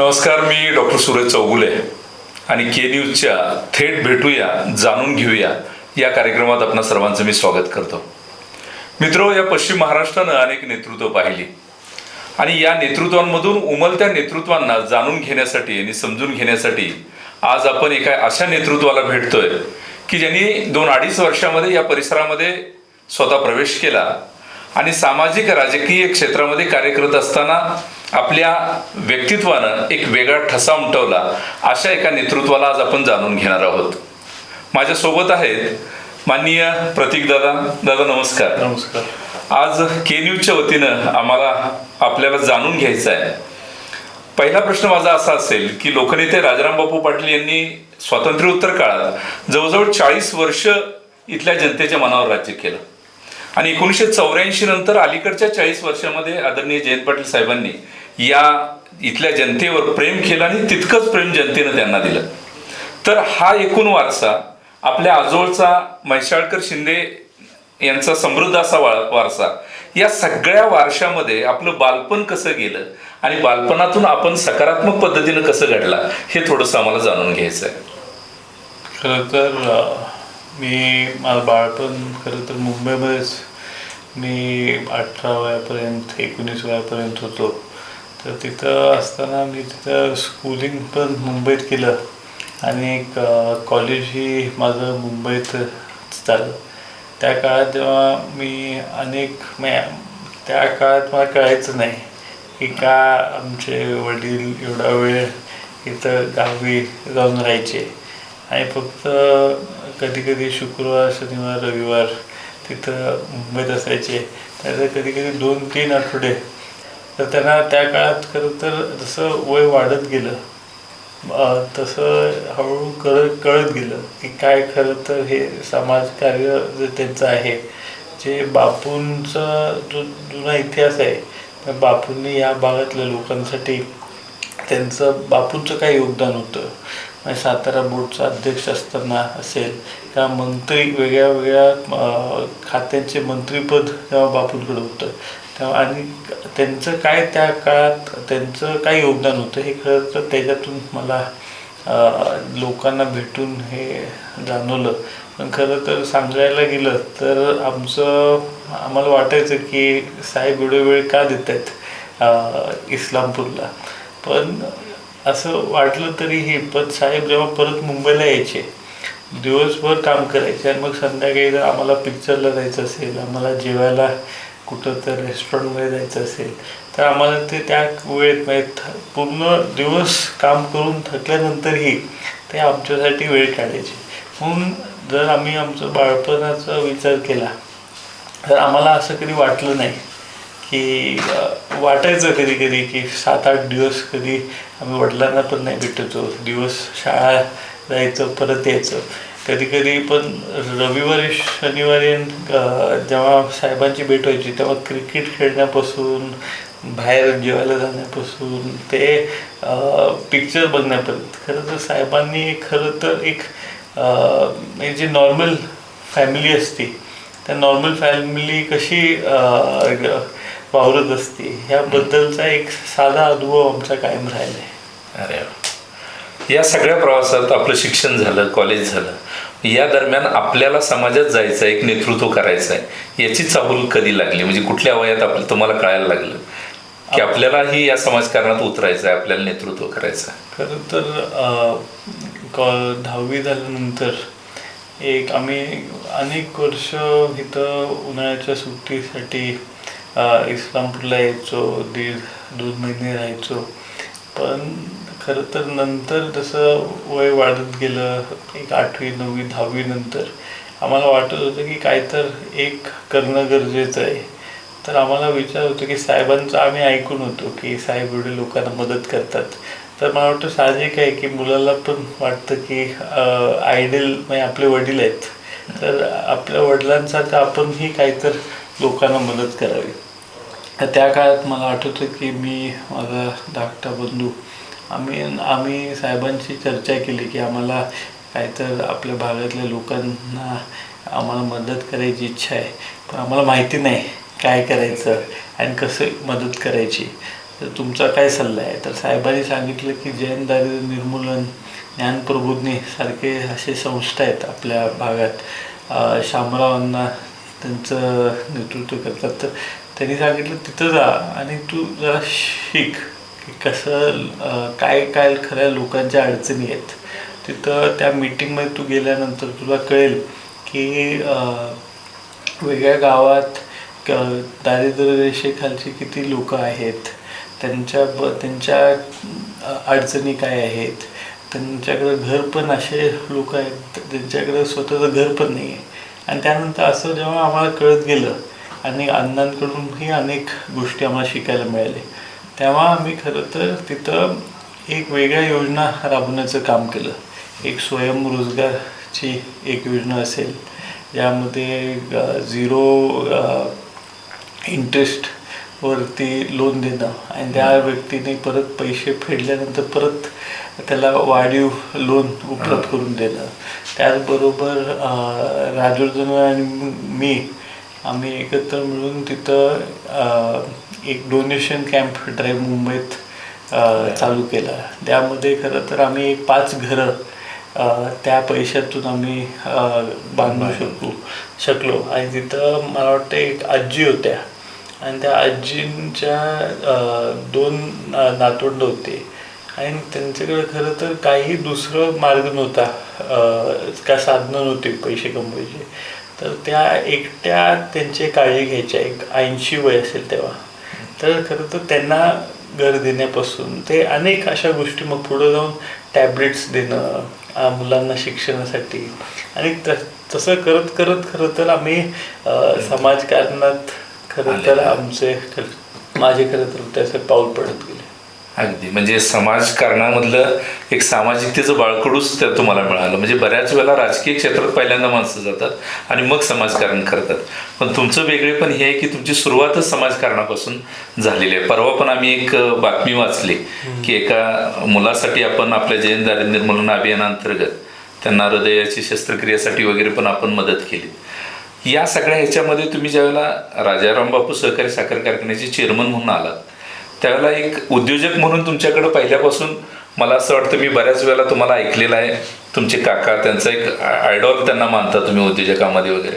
नमस्कार मी डॉक्टर सूरज चौगुले आणि के न्यूजच्या थेट भेटूया जाणून घेऊया या कार्यक्रमात आपणा सर्वांचं मी स्वागत करतो. मित्रो या पश्चिम महाराष्ट्रानं अनेक नेतृत्व पाहिली आणि या नेतृत्वांमधून उमलत्या नेतृत्वांना जाणून घेण्यासाठी आणि समजून घेण्यासाठी आज आपण एका अशा नेतृत्वाला भेटतोय की ज्यांनी दोन अडीच वर्षामध्ये या परिसरामध्ये स्वतः प्रवेश केला आणि सामाजिक राजकीय क्षेत्रामध्ये कार्य करत असताना आपल्या व्यक्तित्वानं एक वेगळा ठसा उमटवला अशा एका नेतृत्वाला आज आपण जाणून घेणार आहोत. माझ्यासोबत आहेत माननीय प्रतीक दादा. दादा नमस्कार. नमस्कार. आज के न्यूजच्या वतीनं आम्हाला आपल्याला जाणून घ्यायचं आहे. पहिला प्रश्न माझा असा असेल की लोकनेते राजाराम बापू पाटील यांनी स्वातंत्र्योत्तर काळात जवळजवळ चाळीस वर्ष इथल्या जनतेच्या मनावर राज्य केलं. आणि एकोणीसशे चौऱ्याऐंशी नंतर अलीकडच्या चाळीस वर्षामध्ये आदरणीय जयंत पाटील साहेबांनी या इथल्या जनतेवर प्रेम केलं आणि तितकंच प्रेम जनतेनं त्यांना दिलं. तर हा एकूण वारसा आपल्या आजोळचा म्हैसाळकर शिंदे यांचा समृद्ध असा वारसा. या सगळ्या वारशामध्ये आपलं बालपण कसं गेलं आणि बालपणातून आपण सकारात्मक पद्धतीनं कसं घडला हे थोडंसं आम्हाला जाणून घ्यायचं आहे खरं तर मी माझं बाळपण खरं तर मुंबईमध्येच मी अठरा वयापर्यंत एकोणीस वयापर्यंत होतो. तर तिथं असताना मी तिथं स्कूलिंग पण मुंबईत केलं. आणि एक कॉलेजही माझं मुंबईत झालं. त्या काळात जेव्हा मी अनेक त्या काळात मला कळायचं नाही की का आमचे वडील एवढा वेळ इथं गावी जाऊन राहायचे. आणि फक्त कधी कधी शुक्रवार शनिवार रविवार तिथं मुंबईत असायचे. त्याचं कधी कधी दोन तीन आठवडे. तर त्यांना त्या काळात खरं तर जसं वय वाढत गेलं तसं हळूहळू कळत कळत गेलं की काय खरं तर हे समाजकार्य जे त्यांचं आहे जे बापूंचा जो जुना इतिहास आहे त्या बापूंनी या भागातल्या लोकांसाठी त्यांचं बापूंचं काय योगदान होतं? म्हणजे सातारा बोर्डचा अध्यक्ष असताना असेल त्या मंत्री वेगळ्या वेगळ्या खात्यांचे मंत्रीपद तेव्हा बापूंकडे होतं. तेव्हा आणि त्यांचं काय त्या काळात त्यांचं काय योगदान होतं हे खरं तर त्याच्यातून मला लोकांना भेटून हे जाणवलं. पण खरं तर सांगायला गेलं तर आमचं आम्हाला वाटायचं की साहेब एवढे वेळ का देत आहेत इस्लामपूरला? पण असं वाटलं तरीही पण साहेब जेव्हा परत मुंबईला यायचे दिवसभर काम करायचे आणि मग संध्याकाळी जर आम्हाला पिक्चरला जायचं असेल आम्हाला जेवायला कुठं तर रेस्टॉरंटमध्ये जायचं असेल तर आम्हाला ते त्या वेळेत म्हणजे थ- पूर्ण दिवस काम करून थकल्यानंतरही ते आमच्यासाठी वेळ काढायचे. म्हणून जर आम्ही आमचं बाळपणाचा विचार केला तर आम्हाला असं कधी वाटलं नाही की वाटायचं कधी कधी की सात आठ दिवस कधी आम्ही वडिलांना पण नाही भेटतो दिवस शाळा जायचं परत यायचं. कधी कधी पण रविवारी शनिवारी जेव्हा साहेबांची भेट व्हायची तेव्हा क्रिकेट खेळण्यापासून बाहेर जेवायला जाण्यापासून ते पिक्चर बघण्यापर्यंत. खरं तर साहेबांनी खरं तर एक म्हणजे जी नॉर्मल फॅमिली असते त्या नॉर्मल फॅमिली कशी वावरत असते ह्याबद्दलचा एक साधा अनुभव आमचा कायम राहिला आहे अरे या सगळ्या प्रवासात आपलं शिक्षण झालं कॉलेज झालं. या दरम्यान आपल्याला समाजात जायचं आहे एक नेतृत्व करायचं आहे याची चाहूल कधी लागली? म्हणजे कुठल्या वयात आपलं तुम्हाला कळायला लागलं? की आपल्यालाही या समाजकारणात उतरायचं आहे आपल्याला नेतृत्व करायचं आहे. खरं तर दहावी झाल्यानंतर एक आम्ही अनेक वर्ष इथं उन्हाळ्याच्या सुट्टीसाठी इस्लामपूरला यायचो दीड दोन महिने राहायचो. पण खरं तर नंतर जसं वय वाढत गेलं एक आठवी नववी दहावी नंतर आम्हाला वाटत होतं की काय तर एक करणं गरजेचं आहे. तर आम्हाला विचार होतो की साहेबांचं आम्ही ऐकून होतो की साहेब एवढे लोकांना मदत करतात. तर मला वाटतं साहजिक आहे की मुलाला पण वाटतं की आयडल म्हणजे आपले वडील आहेत. तर आपल्या वडिलांसारखं आपणही काहीतर लोकांना मदत करावी. त्या काळात मला आठवतं की मी माझा धाकटा बंधू आम्ही आम्ही साहेबांशी चर्चा केली की आम्हाला काहीतर आपल्या भागातल्या लोकांना आम्हाला मदत करायची इच्छा आहे. पण आम्हाला माहिती नाही काय करायचं आणि कसं मदत करायची. तर तुमचा काय सल्ला आहे? तर साहेबांनी सांगितलं की जैन दारिद्र्य निर्मूलन ज्ञान सारखे असे संस्था आहेत आपल्या भागात. शामरावांना त्यांचं नेतृत्व करतात. तर त्यांनी सांगितलं तिथं जा आणि तू जरा शिक. की कसं काय काय खऱ्या लोकांच्या अडचणी आहेत तिथं त्या मीटिंगमध्ये तू गेल्यानंतर तुला कळेल की अं, वेगळ्या गावात क दारिद्र्य रेषेखालची किती लोक आहेत त्यांच्या ब त्यांच्या अडचणी काय आहेत त्यांच्याकडं घर पण असे लोक आहेत त्यांच्याकडं स्वतःचं घर पण नाही आहे. आणि त्यानंतर असं जेव्हा आम्हाला कळत गेलं आणि अण्णांकडूनही अनेक गोष्टी आम्हाला शिकायला मिळाल्या तेव्हा आम्ही खरं तर तिथं एक वेगळ्या योजना राबवण्याचं काम केलं. एक स्वयंरोजगारची एक योजना असेल. ज्यामध्ये झिरो इंटरेस्टवरती लोन देणं आणि त्या व्यक्तीने परत पैसे फेडल्यानंतर परत त्याला वाढीव लोन उपलब्ध करून देणं. त्याचबरोबर राजवर्धन आणि मी आम्ही एकत्र मिळून तिथं एक डोनेशन कॅम्प ड्राईव्ह मुंबईत चालू केला. त्यामध्ये खरं तर आम्ही एक पाच घरं त्या पैशातून आम्ही बांधू शकू शकलो. आणि तिथं मला वाटतं एक आजी होत्या. आणि त्या आजींच्या दोन नातवंड होते. आणि त्यांच्याकडे खरं तर काही दुसरं मार्ग नव्हता का साधनं नव्हती पैसे कमवायचे. तर त्या एकट्या त्यांची काळजी घ्यायच्या. एक ऐंशी वय असेल तेव्हा. तर खरं तर त्यांना घर देण्यापासून ते अनेक अशा गोष्टी मग पुढं जाऊन टॅबलेट्स देणं मुलांना शिक्षणासाठी. आणि त तसं करत करत खरं तर आम्ही समाजकारणात खरं तर आमचे माझे खरं तर त्याचं पाऊल पडत गेले. अगदी. म्हणजे समाजकारणामधलं एक सामाजिकतेचं बाळकडूच त्या तुम्हाला मिळालं. म्हणजे बऱ्याच वेळेला राजकीय क्षेत्रात पहिल्यांदा माणसं जातात आणि मग समाजकारण करतात. पण तुमचं वेगळेपण हे आहे की तुमची सुरुवातच समाजकारणापासून झालेली आहे. परवा पण आम्ही एक बातमी वाचली की एका मुलासाठी आपण आपल्या जैन दारिद्र्य निर्मूलन अभियानांतर्गत त्यांना हृदयाची शस्त्रक्रियेसाठी वगैरे पण आपण मदत केली. या सगळ्या ह्याच्यामध्ये तुम्ही ज्यावेळेला राजाराम बापू सहकारी साखर कारखान्याचे चेअरमन म्हणून आलात त्यावेळेला एक उद्योजक म्हणून तुमच्याकडं पहिल्यापासून मला असं वाटतं मी बऱ्याच वेळेला तुम्हाला ऐकलेलं आहे. तुमचे काका त्यांचा एक आयडॉल त्यांना मानता तुम्ही उद्योजकामध्ये वगैरे.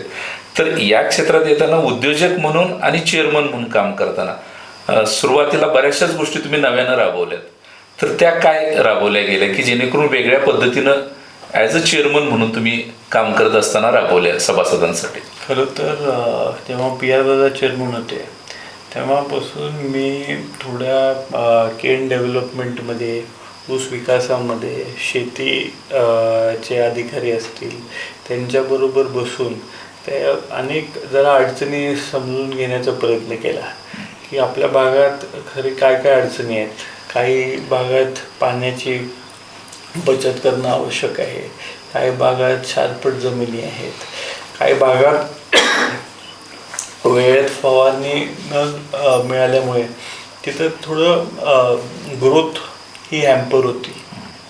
तर या क्षेत्रात येताना उद्योजक म्हणून आणि चेअरमन म्हणून काम करताना सुरुवातीला बऱ्याचशाच गोष्टी तुम्ही नव्यानं राबवल्यात. तर त्या काय राबवल्या गेल्या की जेणेकरून वेगळ्या पद्धतीनं ॲज अ चेअरमन म्हणून तुम्ही काम करत असताना राबवल्या सभासदांसाठी? खरं तर तेव्हा पी आर चेअरमन होते. तेव्हापासून मी थोड्या केन डेव्हलपमेंटमध्ये ऊस विकासामध्ये शेती चे अधिकारी असतील त्यांच्याबरोबर बसून ते अनेक जरा अडचणी समजून घेण्याचा प्रयत्न केला. की आपल्या भागात खरे काय काय अडचणी आहेत? काही भागात पाण्याची बचत करणं आवश्यक आहे. काही भागात शारपट जमिनी आहेत. काही भागात वेळेत फवारणी न मिळाल्यामुळे तिथं थोडं ग्रोथ ही हॅम्पर होती.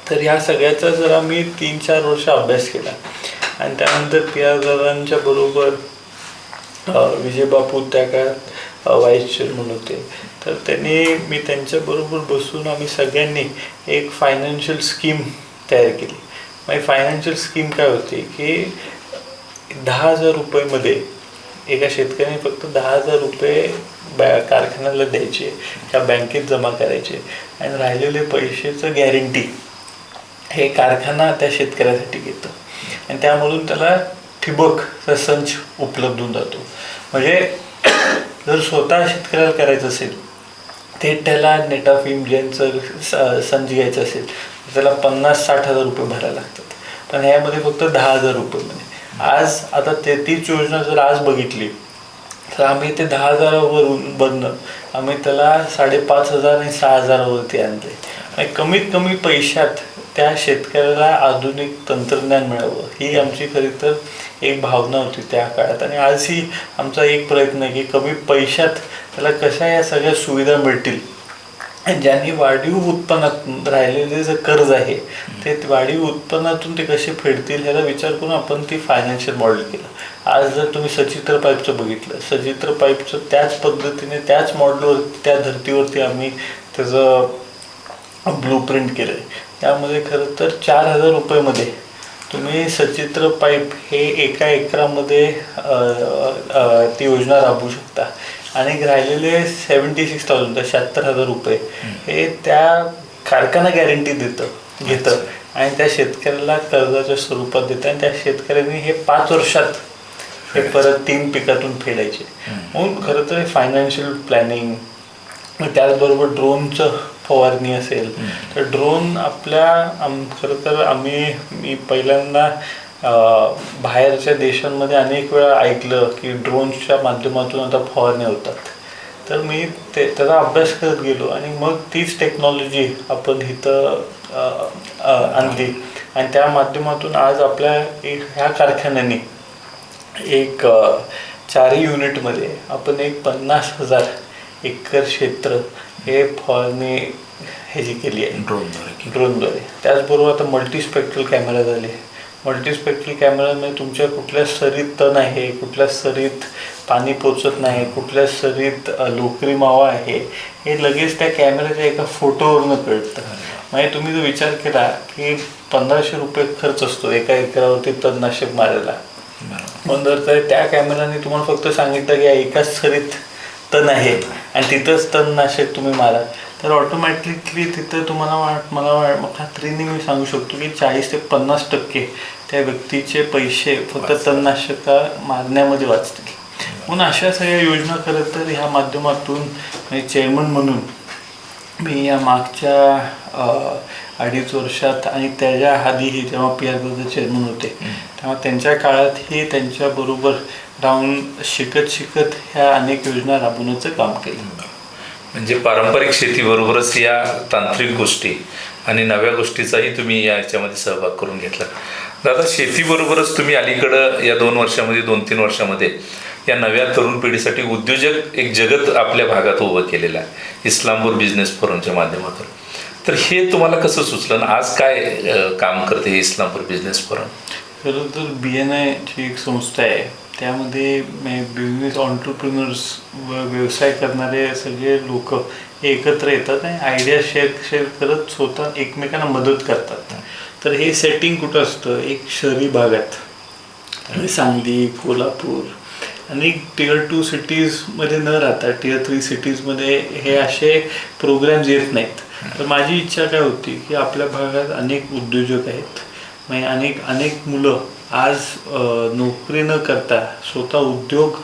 तर ह्या सगळ्याचा जरा मी तीन चार वर्ष अभ्यास केला. आणि त्यानंतर पी आर दादांच्या बरोबर विजयबापू विजय बापू त्या काळात व्हाईस चेअरमन होते. तर त्यांनी मी त्यांच्याबरोबर बसून आम्ही सगळ्यांनी एक फायनान्शियल स्कीम तयार केली. मग फायनान्शियल स्कीम काय होती की दहा हजार रुपयेमध्ये एका शेतकऱ्याने फक्त दहा हजार रुपये बॅ कारखान्याला द्यायचे किंवा बँकेत जमा करायचे. आणि राहिलेले पैशाचं गॅरंटी हे कारखाना त्या शेतकऱ्यासाठी घेतं. आणि त्यामधून त्याला ठिबकचा संच उपलब्ध होऊन जातो. म्हणजे जर स्वतः शेतकऱ्याला करायचं असेल ते त्याला नेटाफिम ज्यांचं स- संच घ्यायचं असेल तर त्याला पन्नास साठ हजार रुपये भरायला लागतात. पण ह्यामध्ये फक्त दहा हजार रुपये म्हणजे आज आता ते तीच योजना जर आज बघितली तर आम्ही ते दहा हजारावरून बनणं आम्ही त्याला साडेपाच हजार आणि सहा हजारावरती आणले. आणि कमीत कमी पैशात त्या शेतकऱ्याला आधुनिक तंत्रज्ञान मिळावं. ही आमची खरी तर एक भावना होती त्या काळात. आणि आजही आमचा एक प्रयत्न आहे की कमी पैशात त्याला कशा या सगळ्या सुविधा मिळतील ज्यांनी वाढीव उत्पन्नात राहिलेले जे कर्ज आहे ते वाढीव उत्पन्नातून ते कसे फेडतील ह्याचा विचार करून आपण ती फायनान्शियल मॉडेल केलं. आज जर तुम्ही सचित्र पाईपचं बघितलं सचित्र पाईपचं त्याच पद्धतीने त्याच मॉडेलवर त्या धर्तीवरती आम्ही त्याचं ब्लू प्रिंट केलं आहे त्यामध्ये खरं तर चार हजार रुपयेमध्ये तुम्ही सचित्र पाईप हे एका एकरामध्ये ती योजना राबवू शकता. आणि राहिलेले सेवन्टी सिक्स थाउजंड शहात्तर हजार रुपये हे त्या कारखाना गॅरंटी देतं घेतं. आणि त्या शेतकऱ्याला कर्जाच्या स्वरूपात देतं. आणि त्या शेतकऱ्यांनी हे पाच वर्षात हे परत तीन पिकातून फेडायचे. म्हणून खरं तर फायनान्शियल प्लॅनिंग त्याचबरोबर ड्रोनचं फवारणी असेल तर ड्रोन आपल्या आम खरं तर आम्ही मी पहिल्यांदा बाहेरच्या देशांमध्ये अनेक वेळा ऐकलं की ड्रोनच्या माध्यमातून आता फवारणी होतात. तर मी ते त्याचा अभ्यास करत गेलो आणि मग तीच टेक्नॉलॉजी आपण इथं आणली. आणि त्या माध्यमातून आज आपल्या एक ह्या कारखान्याने एक चारही युनिटमध्ये आपण एक पन्नास हजार एकर क्षेत्र हे फवारणी ह्याची केली आहे. ड्रोनद्वारे ड्रोनद्वारे. त्याचबरोबर आता मल्टीस्पेक्ट्रल कॅमेरा झाले. मल्टीस्पेक्ट्रल कॅमेरामध्ये तुमच्या कुठल्या सरीत तण आहे कुठल्या सरीत पाणी पोचत नाही कुठल्या सरीत लोकरी मावा आहे हे लगेच त्या कॅमेऱ्याच्या एका फोटोवरनं कळतं. म्हणजे तुम्ही जर विचार केला की पंधराशे रुपये खर्च असतो एका एकरावरती तणनाशक मारायला. पण जर तर त्या कॅमेराने तुम्हाला फक्त सांगितलं की एकाच सरीत तण आहे आणि तिथंच तणनाशक तुम्ही मारा तर ऑटोमॅटिकली तिथं तुम्हाला वाट मला वाट खात्रीने मी सांगू शकतो की चाळीस ते पन्नास टक्के त्या व्यक्तीचे पैसे फक्त तणनाशका मारण्यामध्ये वाचतील. म्हणून अशा सगळ्या योजना खरं तर ह्या माध्यमातून चेअरमन म्हणून मी या मागच्या अडीच वर्षात आणि त्याच्या आधीही जेव्हा पी आर चेअरमन होते तेव्हा त्यांच्या काळातही त्यांच्याबरोबर राहून शिकत शिकत ह्या अनेक योजना राबवण्याचं काम केलं. म्हणजे पारंपरिक शेतीबरोबरच या तांत्रिक गोष्टी आणि नव्या गोष्टीचाही तुम्ही या याच्यामध्ये सहभाग करून घेतला. दादा शेतीबरोबरच तुम्ही अलीकडं या दोन वर्षामध्ये दोन तीन वर्षामध्ये या नव्या तरुण पिढीसाठी उद्योजक एक जगत आपल्या भागात उभं केलेलं आहे इस्लामपूर बिझनेस फोरमच्या माध्यमातून. तर हे तुम्हाला कसं सुचलं ना आज काय काम करते हे इस्लामपूर बिझनेस फोरम खरं तर बी एन आयची एक संस्था आहे. त्यामध्ये बिझनेस ऑन्टरप्रिनर्स व व्यवसाय करणारे सगळे लोक एकत्र येतात आणि आयडिया शेअर शेअर करत स्वतः एकमेकांना मदत करतात. तर हे सेटिंग कुठं असतं? एक शहरी भागात. सांगली कोल्हापूर आणि टिअर टू सिटीजमध्ये न राहता टिअर थ्री सिटीजमध्ये हे असे प्रोग्राम्स येत नाहीत. तर माझी इच्छा काय होती की आपल्या भागात अनेक उद्योजक आहेत. म्हणजे अनेक अनेक मुलं आज नोकरी न करता स्वतः उद्योग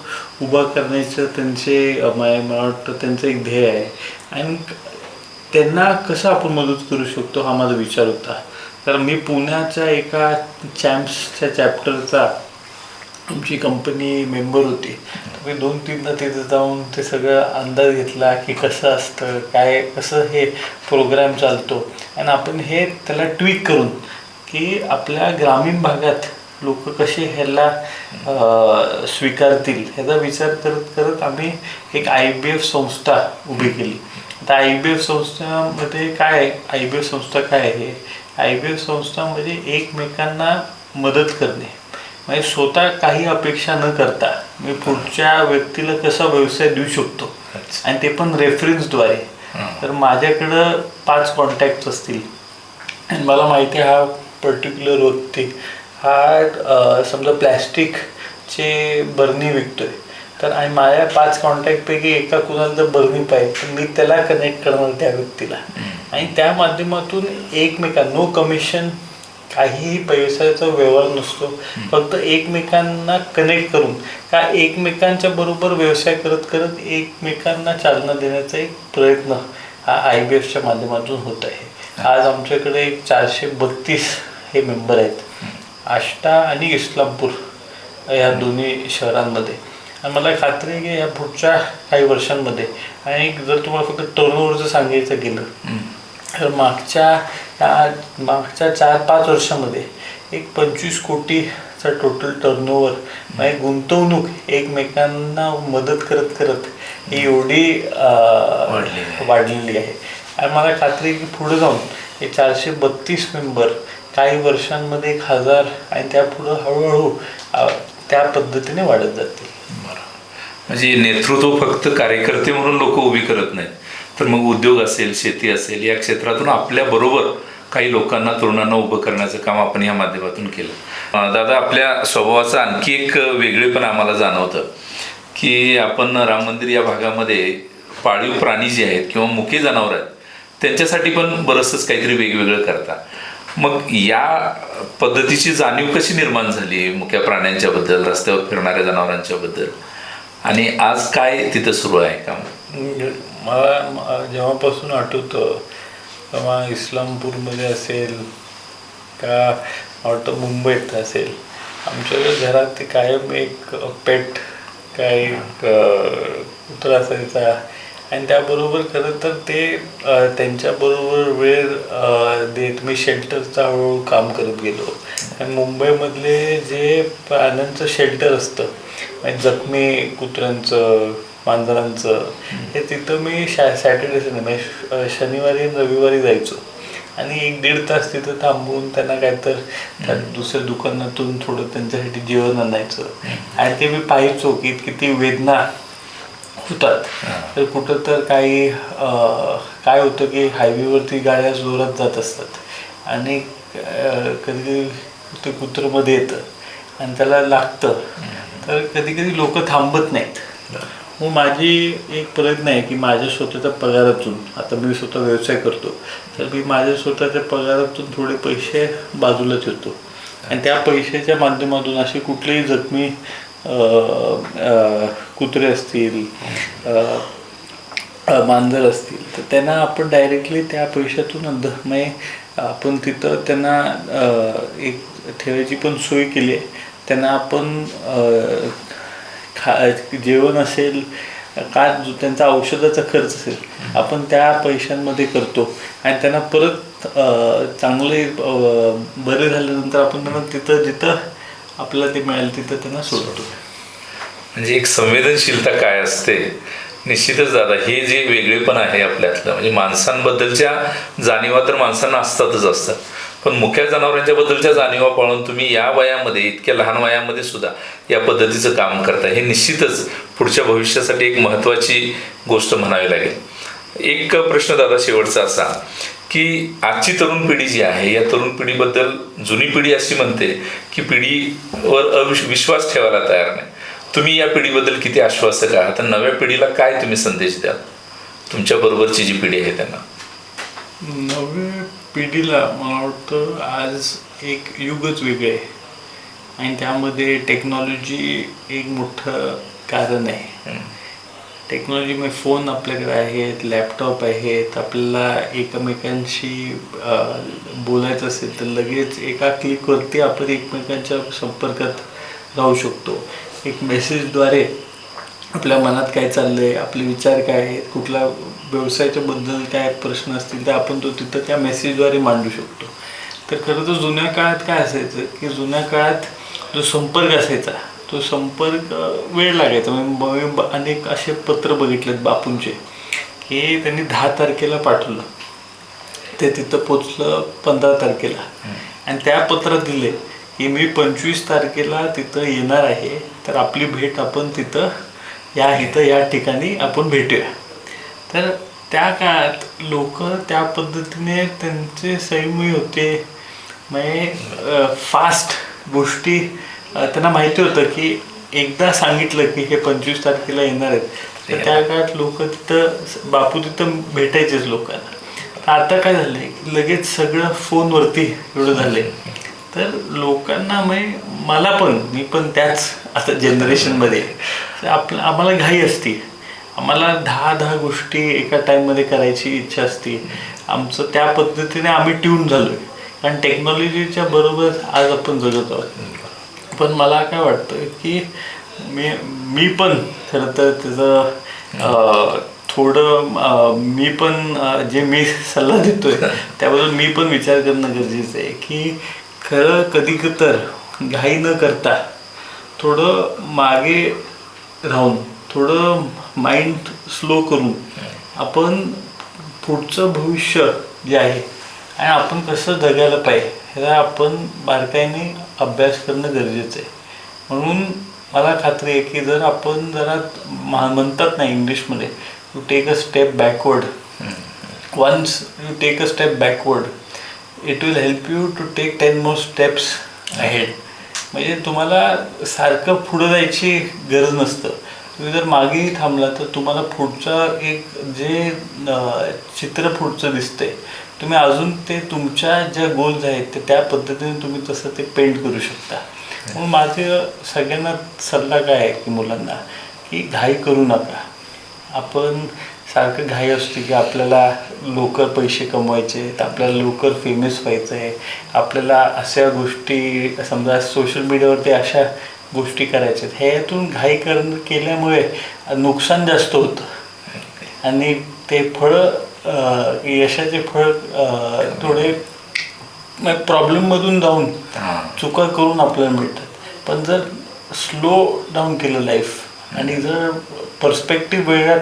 उभा करण्याचं त्यांचे मला म्हणजे मला वाटतं त्यांचं एक ध्येय आहे. आणि त्यांना कसं आपण मदत करू शकतो हा माझा विचार होता. तर मी पुण्याच्या एका चॅम्प्सच्या चॅप्टरचा तुमची कंपनी मेंबर होती. तर मी दोन तीनदा तिथे जाऊन ते सगळं अंदाज घेतला की कसं असतं काय कसं हे प्रोग्राम चालतो. आणि आपण हे त्याला ट्विक करून की आपल्या ग्रामीण भागात लोक कसे ह्याला स्वीकारतील ह्याचा विचार करत करत आम्ही एक आय बी एफ संस्था उभी केली. आता आय बी एफ संस्थामध्ये काय आहे? आय बी एफ संस्था काय आहे? आय बी एफ संस्था म्हणजे एकमेकांना मदत करणे. म्हणजे स्वतः काही अपेक्षा न करता मी पुढच्या व्यक्तीला कसा व्यवसाय देऊ शकतो? आणि ते पण रेफरन्सद्वारे. तर माझ्याकडं पाच कॉन्टॅक्ट असतील. आणि मला माहिती आहे हा पर्टिक्युलर व्यक्ती हा समजा प्लॅस्टिकचे बरणी विकतोय. तर आणि माझ्या पाच कॉन्टॅक्टपैकी एका कुणाला जर बरणी पाहिजे. तर मी त्याला कनेक्ट करणार त्या व्यक्तीला. आणि त्या माध्यमातून एकमेका नो कमिशन काहीही पैशाचा व्यवहार नसतो. फक्त एकमेकांना कनेक्ट करून का एकमेकांच्या बरोबर व्यवसाय करत करत एकमेकांना चालना देण्याचा एक प्रयत्न हा आय बी एफच्या माध्यमातून होत आहे. आज आमच्याकडे एक चारशे बत्तीस हे मेंबर आहेत. आष्टा आणि इस्लामपूर या दोन्ही शहरांमध्ये. आणि मला खात्री आहे की या पुढच्या काही वर्षांमध्ये आणि जर तुम्हाला फक्त टर्नओव्हरचं सांगायचं गेलं तर मागच्या या मागच्या चार पाच वर्षामध्ये एक पंचवीस कोटीचा टोटल टर्नओव्हर म्हणजे गुंतवणूक एकमेकांना मदत करत करत ही एवढी. वाढलेली आहे. आणि मला खात्री आहे की पुढे जाऊन हे चारशे बत्तीस मेंबर काही वर्षांमध्ये एक हजार आणि त्या पुढं हळूहळू त्या पद्धतीने वाढत जाते. म्हणजे नेतृत्व फक्त कार्यकर्ते म्हणून लोक उभी करत नाहीत. तर मग उद्योग असेल शेती असेल या क्षेत्रातून आपल्याबरोबर काही लोकांना तरुणांना उभं करण्याचं काम आपण या माध्यमातून केलं. दादा आपल्या स्वभावाचं आणखी एक वेगळेपण आम्हाला जाणवतं की आपण राम मंदिर या भागामध्ये पाळीव प्राणी जे आहेत किंवा मुके जनावर आहेत त्यांच्यासाठी पण बरंचसंच काहीतरी वेगवेगळं करता. मग या पद्धतीची जाणीव कशी निर्माण झाली मुख्या प्राण्यांच्या बद्दल रस्त्यावर फिरणाऱ्या जनावरांच्या बद्दल? आणि आज काय तिथं सुरू आहे काम? मला जेव्हापासून आठवतं तेव्हा इस्लामपूरमध्ये असेल का वाटतं मुंबईत असेल आमच्या घरात ते कायम एक पेट काय कुत्रा असायचा. आणि त्याबरोबर खरं तर ते त्यांच्याबरोबर वेळ देत मी शेल्टरचं हळूहळू काम करत गेलो. आणि मुंबईमधले जे प्राण्यांचं शेल्टर असतं म्हणजे जखमी कुत्र्यांचं मांजरांचं हे तिथं मी शा सॅटर्डे संडे म्हणजे शनिवारी आणि रविवारी जायचो. आणि एक दीड तास तिथं थांबवून त्यांना काय तर दुसऱ्या दुकानातून थोडं त्यांच्यासाठी जेवण आणायचं. आणि ते मी पाहायचो की किती वेदना होतात तर कुठं तर काही काय होतं की हायवेवरती गाड्या जोरात जात असतात. आणि अं, कधी ते कुत्रमध्ये येतं आणि त्याला लागतं. तर कधी कधी लोक थांबत नाहीत. मग माझी एक प्रयत्न आहे की माझ्या स्वतःच्या पगारातून आता मी स्वतः व्यवसाय करतो तर मी माझ्या स्वतःच्या पगारातून थोडे पैसे बाजूला ठेवतो आणि त्या पैशाच्या माध्यमातून असे कुठलेही जखमी कुत्रे असतील मांजर असतील तर त्यांना आपण डायरेक्टली त्या पैशातून अंध आपण तिथं त्यांना एक ठेवायची पण सोय केली आहे. त्यांना आपण खा जेवण असेल का जो त्यांचा औषधाचा खर्च असेल आपण त्या पैशांमध्ये करतो. आणि त्यांना परत चांगले बरे झाल्यानंतर आपण त्यांना तिथं जिथं आपल्याला ते मिळेल तिथं त्यांना सोडतो. म्हणजे एक संवेदनशीलता काय असते? निश्चितच दादा हे जे वेगळेपण आहे आपल्यातलं म्हणजे माणसांबद्दलच्या जाणीवा तर माणसांना असतातच असतात. पण मुख्या जनावरांच्या बद्दलच्या जाणीवा पाळून तुम्ही या वयामध्ये इतक्या लहान वयामध्ये सुद्धा या पद्धतीचं काम करता हे निश्चितच पुढच्या भविष्यासाठी एक महत्त्वाची गोष्ट म्हणावी लागेल. एक प्रश्न दादा शेवटचा असा. की आजची तरुण पिढी जी आहे या तरुण पिढीबद्दल जुनी पिढी अशी म्हणते की पिढीवर अविश विश्वास ठेवायला तयार नाही. तुम्ही या पिढीबद्दल किती आश्वासक आहात आणि नव्या पिढीला काय तुम्ही संदेश द्याल? तुमच्या बरोबरची जी पिढी आहे त्यांना. नव्या पिढीला मला वाटतं आज एक युगच वेगळं आहे. आणि त्यामध्ये टेक्नॉलॉजी एक मोठं कारण आहे. टेक्नॉलॉजीमध्ये फोन आपल्याकडे आहेत लॅपटॉप आहेत. आपल्याला एकमेकांशी बोलायचं असेल तर लगेच एका क्लिकवरती आपण एकमेकांच्या संपर्कात राहू शकतो. एक मेसेजद्वारे आपल्या मनात काय चाललं आहे आपले विचार काय आहेत कुठल्या व्यवसायाच्या बद्दल काय प्रश्न असतील तर आपण तो तिथं त्या मेसेजद्वारे मांडू शकतो. तर खरं तर जुन्या काळात काय असायचं की जुन्या काळात जो संपर्क असायचा तो संपर्क वेळ लागायचा. म्हणजे अनेक असे पत्र बघितलेत बापूंचे की त्यांनी दहा तारखेला पाठवलं. ते तिथं पोचलं पंधरा तारखेला. आणि त्या पत्रात दिले की मी पंचवीस तारखेला तिथं येणार आहे तर आपली भेट आपण तिथं या इथं या ठिकाणी आपण भेटूया. तर त्या काळात लोक त्या पद्धतीने त्यांचे संयमी होते. म्हणजे फास्ट गोष्टी त्यांना माहिती होतं की एकदा सांगितलं की हे पंचवीस तारखेला येणार आहेत. तर त्या काळात लोक तिथं बापू तिथं भेटायचेच लोकांना. तर आता काय झालंय? की लगेच सगळं फोनवरती एवढं झालंय. तर लोकांना म्हणजे मला पण मी पण त्याच आता जनरेशनमध्ये. आहे. आपलं आम्हाला घाई असते. आम्हाला दहा दहा गोष्टी एका टाईममध्ये करायची इच्छा असते. आमचं त्या पद्धतीने आम्ही ट्यून झालोय. कारण टेक्नॉलॉजीच्या बरोबर आज आपण जगत आहोत. पण मला काय वाटतं की मी मी पण खरं तर त्याचं थोडं मी पण जे मी सल्ला देतोय त्याबद्दल मी पण विचार करणं गरजेचं आहे की खरं कधी तर घाई न करता थोडं मागे राहून थोडं माइंड स्लो करून आपण पुढचं भविष्य जे आहे आणि आपण कसं जगायला पाहिजे ह्याला आपण बारकाईने अभ्यास करणं गरजेचं आहे. म्हणून मला खात्री आहे की जर आपण जरा महा म्हणतात ना इंग्लिशमध्ये you take a step backward once you take a step backward it will help you to take ten more steps ahead म्हणजे तुम्हाला सारखं पुढं जायची गरज नसतं. तुम्ही जर मागेही थांबला तर तुम्हाला पुढचं एक जे चित्र पुढचं दिसतंय तुम्ही अजून ते तुमच्या ज्या गोल्स आहेत ते त्या पद्धतीने तुम्ही तसं ते पेंट करू शकता. म्हणून माझं सगळ्यांना सल्ला काय आहे की मुलांना? की घाई करू नका. आपण सारखं घाई असते की आपल्याला लवकर पैसे कमवायचे आहेत आपल्याला लवकर फेमस व्हायचं आहे. आपल्याला अशा गोष्टी समजा सोशल मीडियावरती अशा गोष्टी करायच्या आहेत. ह्यातून घाई करण केल्यामुळे नुकसान जास्त होतं. आणि ते फळं यशाचे फळ थोडे प्रॉब्लेममधून जाऊन चुका करून आपल्याला मिळतात. पण जर स्लो डाऊन केलं लाईफ आणि जर पर्स्पेक्टिव्ह वेगळा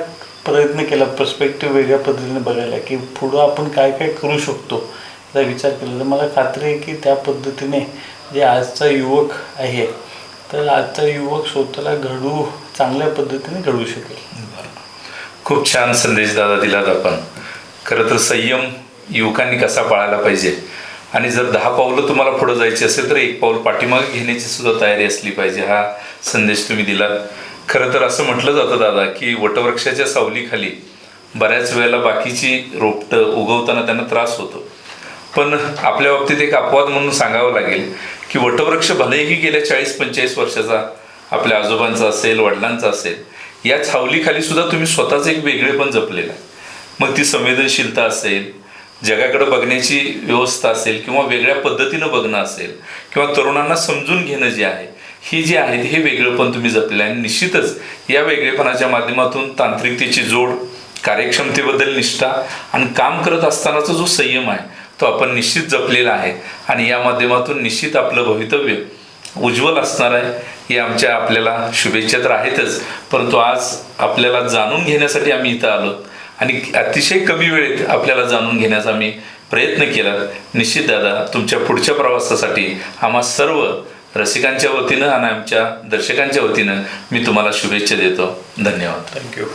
प्रयत्न केला पर्स्पेक्टिव्ह वेगळ्या पद्धतीने बघायला की पुढं आपण काय काय करू शकतो याचा विचार केला तर मला खात्री आहे की त्या पद्धतीने जे आजचा युवक आहे तर आजचा युवक स्वतःला घडू चांगल्या पद्धतीने घडवू शकेल. खूप छान संदेश दादा दिलात आपण. खरं तर संयम युवकांनी कसा पाळायला पाहिजे? आणि जर दहा पावलं तुम्हाला पुढं जायची असेल तर एक पाऊल पाठीमागे घेण्याची सुद्धा तयारी असली पाहिजे हा संदेश तुम्ही दिलात. खरं तर असं म्हटलं जातं दादा की वटवृक्षाच्या सावलीखाली बऱ्याच वेळेला बाकीची रोपटं उगवताना त्यांना त्रास होतो. पण आपल्या बाबतीत एक अपवाद म्हणून सांगावं लागेल की वटवृक्ष भलेही गेल्या चाळीस पंचेचाळीस वर्षाचा आपल्या आजोबांचा असेल वडिलांचा असेल या सावलीखाली सुद्धा तुम्ही स्वतःच एक वेगळेपण जपलेलं आहे. मग ती संवेदनशीलता असेल जगाकडे बघण्याची व्यवस्था असेल किंवा वेगळ्या पद्धतीनं बघणं असेल किंवा तरुणांना समजून घेणं जे आहे ही जी आहे हे वेगळेपण तुम्ही जपलेलं आहे. आणि निश्चितच या वेगळेपणाच्या माध्यमातून तांत्रिकतेची जोड कार्यक्षमतेबद्दल निष्ठा आणि काम करत असतानाचा जो संयम आहे तो आपण निश्चित जपलेला आहे. आणि या माध्यमातून निश्चित आपलं भवितव्य उज्ज्वल असणार आहे हे आमच्या आपल्याला शुभेच्छा तर आहेतच परंतु आज आपल्याला जाणून घेण्यासाठी आम्ही इथं आलो. आणि अतिशय कमी वेळेत आपल्याला जाणून घेण्याचा मी प्रयत्न केला. निश्चित दादा तुमच्या पुढच्या प्रवासासाठी आम्हा सर्व रसिकांच्या वतीनं आणि आमच्या दर्शकांच्या वतीनं मी तुम्हाला शुभेच्छा देतो. धन्यवाद. थँक्यू